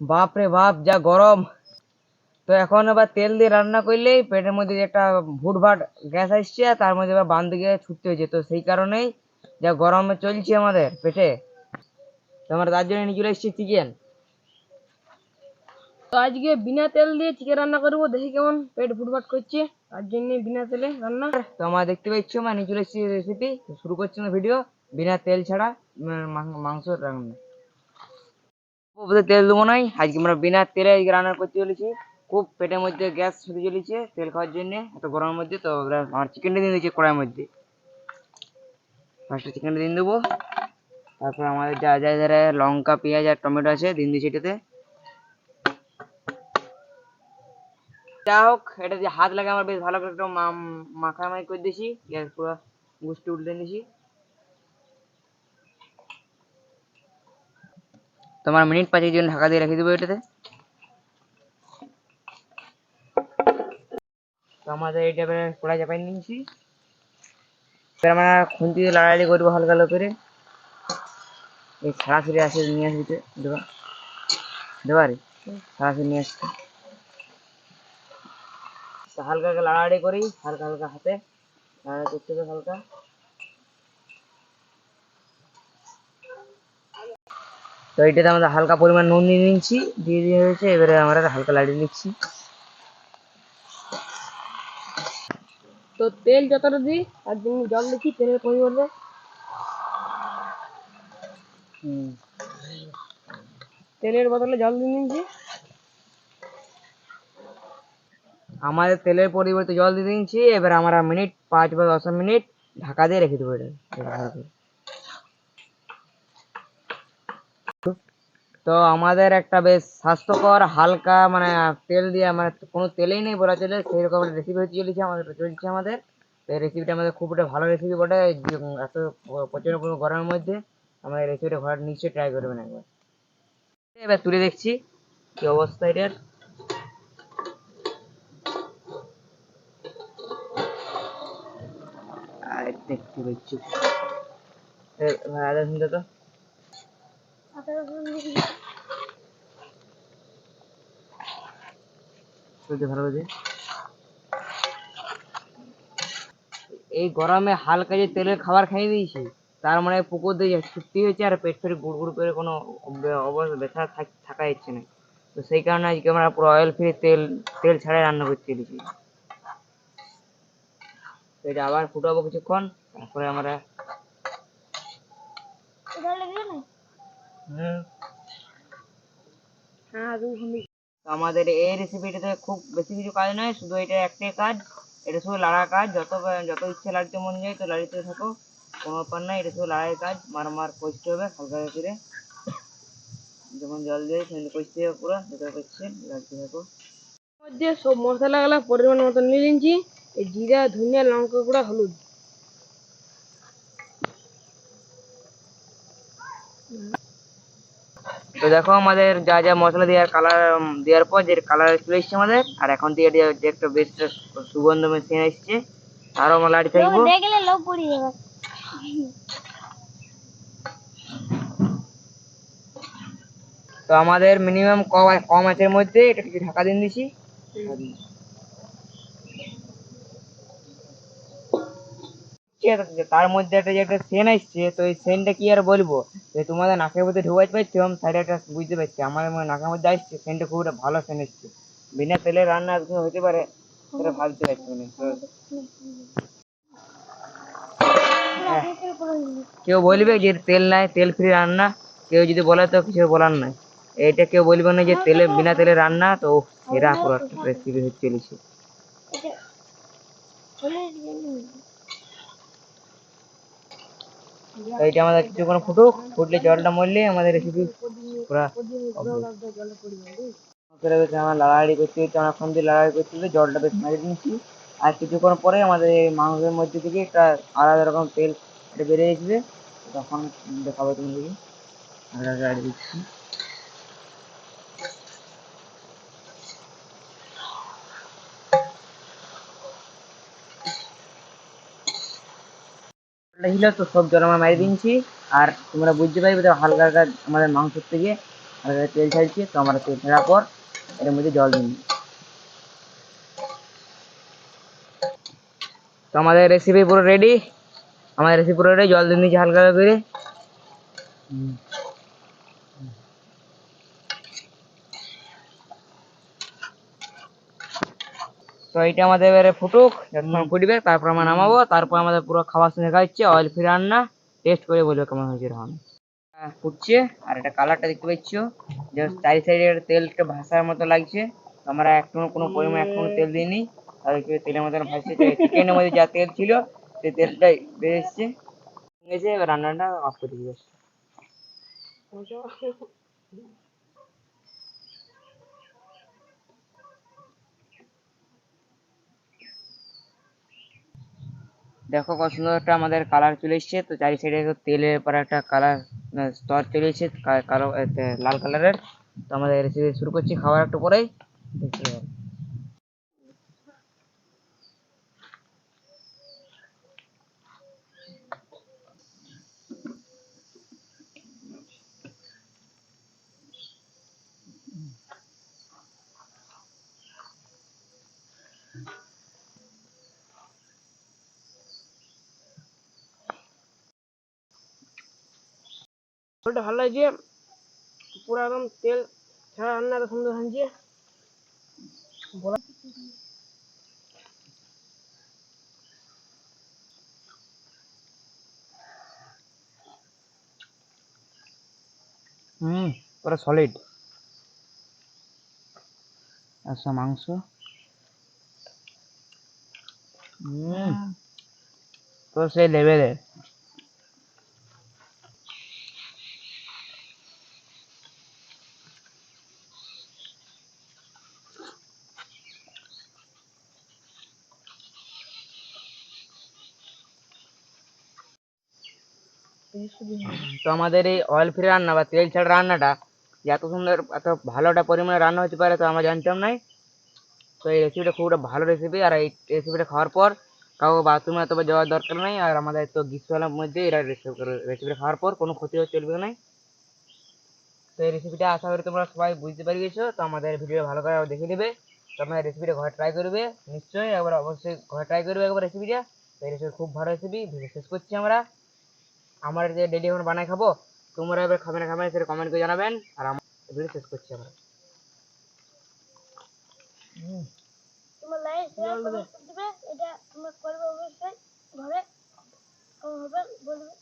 বাপ রে বাপ, যা গরম। তো এখন আবার তেল দিয়ে রান্না করলেই পেটের মধ্যে যে একটা ভুটভাট গ্যাস আসছে তার মধ্যে আবার বান দিকে ছুটতে হয়েছে। তো সেই কারণেই যা গরমে চলছে আমাদের পেটে। তো আমরা তার জন্য নিয়ে চলে এসেছি চিকেন তো আজকে বিনা তেল দিয়ে চিকেন রান্না করব। দেখি কেমন পেট ফুটফাট করছে। তার জন্য বিনা তেলে রান্না। তো আমরা দেখতে পাচ্ছি, আমরা নিয়ে চলে এসেছি রেসিপি শুরু করছি না ভিডিও বিনা তেল ছাড়া মাংস রান্না। তেল দেবো নাই। আজকে আমরা বিনা তেলে আজকে রান্না করতে চলেছি। খুব পেটের মধ্যে গ্যাস ছুটে চলেছে তেল খাওয়ার জন্য, এত গরমের মধ্যে। তো আমরা চিকেনটা দিয়ে দিয়েছি কড়াইয়ের মধ্যে। ফার্স্টে চিকেনটা দিয়ে দেবো। তারপর আমাদের যা যা যারা লঙ্কা, পেঁয়াজ আর টমেটো আছে দিন দিয়েছি এটাতে। যা হোক, এটা যে হাত লাগে আমার বেশ ভালো করে একটু মাখামাখি করে দিয়েছি। গ্যাস পুরো গুষ্টি উল্টে দিয়েছি তোমার মিনিট পাঁচের জন্য ঢাকা দিয়ে রেখে দেবো এটাতে। আমাদের এটা এবারে চাপাই নিয়েছি। আমরা দিয়ে লাড়ালি করব হালকা হালকা করে। এই সরাসরি আসে নিয়ে আসবি দেবা। দেবা রে, সরাসরি নিয়ে আসতে। হালকা হালকা লাড়াড়ি করি, হালকা হালকা হাতে। লাড়াড়ি করতে হবে হালকা। তো এটাতে আমাদের হালকা পরিমাণ নুন নিয়ে নিচ্ছি দিয়ে দিয়ে হয়েছে এবারে আমরা হালকা লাড়িয়ে নিচ্ছি। তো তেল যতটা দিই তার জন্য জল দিচ্ছি তেলের পরিবর্তে। তেলের বদলে জল দিয়ে নিচ্ছি আমাদের তেলের পরিবর্তে জল দিয়ে দিচ্ছি এবার আমরা মিনিট পাঁচ বা দশ মিনিট ঢাকা দিয়ে রেখে দেবো এটা এটা ভালো করে। তো? আমাদের একটা বেশ স্বাস্থ্যকর, হালকা মানে তেল দিয়ে মানে কোনো তেলেই নেই বলা চলে সেই রকম রেসিপি হতে চলেছে আমাদের, চলছে আমাদের। এই রেসিপিটা আমাদের খুব একটা ভালো রেসিপি বটে এত প্রচণ্ড কোনো গরমের মধ্যে আমরা এই রেসিপিটা ঘরে নিশ্চয়ই ট্রাই করবেন একবার এবার তুলে দেখছি কি অবস্থা এটার। দেখতে পাচ্ছি। তো এই গরমে হালকা যে তেলের খাবার খাইয়ে দিয়েছি, তার মানে পুকুর দিয়ে ছুটতে হয়েছে আর পেট ফেট গুড় গুড় করে কোনো অবস্থা ব্যথা থাকা যাচ্ছে না। তো সেই কারণে আজকে আমরা পুরো অয়েল ফ্রি তেল তেল ছাড়াই রান্না করতে দিয়েছি। এটা আবার ফুটাবো কিছুক্ষণ, তারপরে আমরা হুম হ্যাঁ দু ঘণ্টা তো আমাদের এই রেসিপিটাতে খুব বেশি কিছু কাজ নয়, শুধু এটা একটাই কাজ, এটা শুধু লাড়া কাজ। যত যত ইচ্ছে লাড়তে মন যায়, তো লাড়িতে থাকো, কোনো ব্যাপার নাই এটা শুধু লাড়াই কাজ। মার মার কষতে হবে, হালকা করে। যখন জল দিয়ে সেখানে কষতে হবে পুরো, যেটা করছে লাড়তে থাকো। মধ্যে সব মশলাগুলো পরিমাণ মতো নিয়ে নিচ্ছি এই জিরা, ধনিয়া, লঙ্কা গুঁড়া, হলুদ। তো দেখো আমাদের যা যা মশলা দেওয়ার কালার দেওয়ার পর যে কালার চলে এসছে আমাদের আর এখন থেকে যে একটা বেশ সুগন্ধ মেশিন এসছে আরও আমরা লাড়ি থাকব। তো আমাদের মিনিমাম কম কম আঁচের মধ্যে এটা কিছু ঢাকা দিন দিছি ঠিক আছে, তার মধ্যে একটা যে একটা সেন আসছে, তো এই সেনটা কি আর বলব? যে তোমাদের নাকের মধ্যে ঢুকাইতে পারছি, আমি সাইডে একটা বুঝতে পারছি। আমার নাকের মধ্যে আসছে সেনটা খুব একটা ভালো সেন এসছে বিনা তেলে রান্না হতে পারে, সেটা ভাবতে পারছি না হ্যাঁ। কেউ বলবে যে তেল নাই, তেল ফ্রি রান্না? কেউ যদি বলে, তো কিছু বলার নাই। এটা কেউ বলবে না যে তেলে, বিনা তেলে রান্না, তো সেরা পুরো রেসিপি হচ্ছে চলেছে তো এইটা আমাদের কিছুক্ষণ ফুটুক, ফুটলে জলটা মরলে আমাদের রেসিপি পুরা করে বেশ আমার লাড়াড়ি করতে হচ্ছে অনেকক্ষণ দিয়ে লাড়াড়ি করতে হচ্ছে জলটা বেশ মেরে নিচ্ছি আর কিছুক্ষণ পরে আমাদের এই মাংসের মধ্যে থেকে একটা আলাদা রকম তেল এটা বেরিয়ে আসবে তখন দেখাবো তুমি দেখি আমরা দিচ্ছি জলটা ছিল তো সব জল আমরা মারি দিয়েছি আর তোমরা বুঝতে পারবে তো হালকা হালকা আমাদের মাংস থেকে হালকা তেল ছাড়ছি তো আমরা তেল ছাড়ার পর এর মধ্যে জল দিন তো আমাদের রেসিপি পুরো রেডি আমাদের রেসিপি পুরো রেডি জল দিয়ে দিয়েছি হালকা হালকা করে। তো এইটা আমাদের এবারে ফুটুক যতক্ষণ ফুটবে তারপর আমরা নামাবো তারপর আমাদের পুরো খাবার সঙ্গে খাচ্ছে অয়েল ফ্রি রান্না টেস্ট করে বলবে কেমন হয়েছে এখন ফুটছে আর এটা কালারটা দেখতে পাচ্ছ। যে চারি সাইডে তেলটা ভাসার মতো লাগছে। আমরা একটু কোনো পরিমাণ একটু তেল দিইনি। আর একটু তেলের মতন ভাসছে চিকেনের মধ্যে যা তেল ছিল সেই তেলটাই বেরিয়ে এসছে। এসে এবার রান্নাটা অফ করে দিবে দেখো কত সুন্দর একটা আমাদের কালার চলে এসছে, তো চারি সাইডে তেলের পর একটা কালার স্তর চলে এসছে কালো লাল কালারের তো আমাদের রেসিপি শুরু করছি, খাওয়ার একটু পরেই। ভালো লাগছে। পুরো একদম তেল ছাড়া রান্না এত সুন্দর হয়েছে। বলা হুম, পুরো সলিড আচ্ছা মাংস? হুম তো সেই লেভেলের তো আমাদের এই অয়েল ফ্রি রান্না বা তেল ছাড়া রান্নাটা এত সুন্দর, এত ভালো একটা পরিমাণে রান্না হতে পারে তো আমরা জানতাম নাই। তো এই রেসিপিটা খুব একটা ভালো রেসিপি আর এই রেসিপিটা খাওয়ার পর কাউকে বাথরুমে অথবা যাওয়ার দরকার নেই আর আমাদের তো গ্রীষ্মকালের মধ্যে এরা রেসিপি রেসিপিটা খাওয়ার পর কোনো ক্ষতি হতে চলবে না তো এই রেসিপিটা আশা করি তোমরা সবাই বুঝতে পারি গেছো তো আমাদের ভিডিও ভালো করে দেখে নেবে। তোমরা রেসিপিটা ঘরে ট্রাই করবে, নিশ্চয়ই একবার অবশ্যই ঘরে ট্রাই করবে একবার রেসিপিটা এই রেসিপি খুব ভালো রেসিপি ভিডিও শেষ করছি আমরা। আমার যে ডেলি এখন বানাই খাব তোমরা এবার খাবে না খাবে না সেটা কমেন্ট করে জানাবেন আর আমার ভিডিও শেষ করছি আমরা। তোমার লাইক শেয়ার করে দিবে এটা তোমরা করবে অবশ্যই ঘরে হবে বলবে।